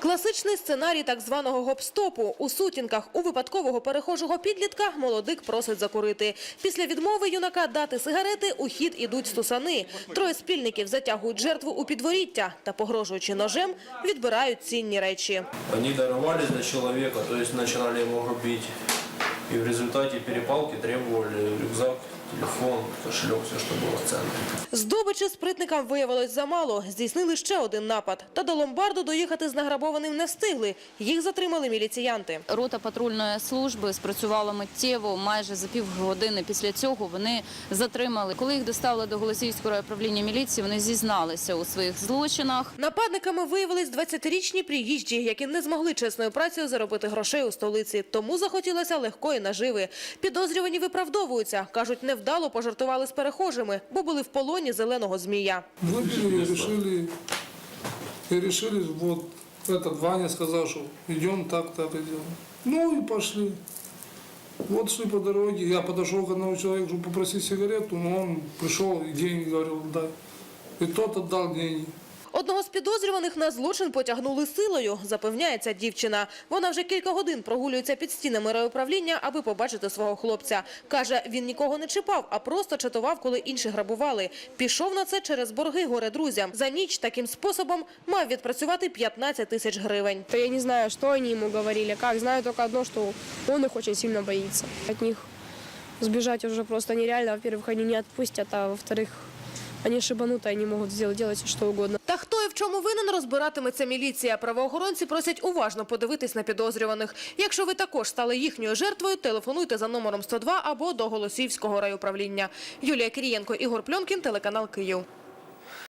Класичний сценарій так званого гоп-стопу. У сутінках у випадкового перехожого підлітка молодик просить закурити. Після відмови юнака дати сигарети у хід ідуть стусани. Троє спільників затягують жертву у підворіття та, погрожуючи ножем, відбирають цінні речі. Они дорвались до человека, то есть начинали его грубить. И в результате перепалки требовали рюкзак, телефон, кошелек, все, что было ценно. Здобичі спритникам виявилось замало. Здійснили ще один напад. Та до ломбарду доїхати з награбованим не встигли. Їх затримали міліціянти. Рота патрульної служби спрацювала миттєво. Майже за півгодини після цього вони затримали. Коли їх доставили до Голосіївського райуправління міліції, вони зізналися у своїх злочинах. Нападниками виявились 20-річні приїжджі, які не змогли чесною працею заробити грошей у столиці. Тому захотілося легкої наживи. Підозрювані виправдовуються. Кажуть, невдало пожартували з перехожими, бо були в полоні зеленого змія. Выпили и решили, и решили, вот этот Ваня сказал, что идем так, так идем. Ну и пошли. Вот шли по дороге, я подошел к одному человеку, чтобы попросить сигарету, но он пришел и деньги говорил, дай. И тот отдал деньги. Одного з підозрюваних на злочин потягнули силою, запевняє дівчина. Вона вже кілька годин прогулюється під стінами райуправління, аби побачити свого хлопця. Каже, він нікого не чіпав, а просто чатував, коли інші грабували. Пішов на це через борги горе друзям. За ніч таким способом мав відпрацювати 15 тисяч гривень. То я не знаю, что они ему говорили, как. Знаю только одно, что он их очень сильно боится. От них сбежать уже просто нереально. Во-первых, они не отпустят, а во-вторых, они шибануті, вони можуть зробити делать що угодно. Та хто і в чому винен, розбиратиметься міліція. Правоохоронці просять уважно подивитись на підозрюваних. Якщо ви також стали їхньою жертвою, телефонуйте за номером 102 або до Голосіївського райуправління. Юлія Кирієнко, Ігор Пльонкін, телеканал Київ.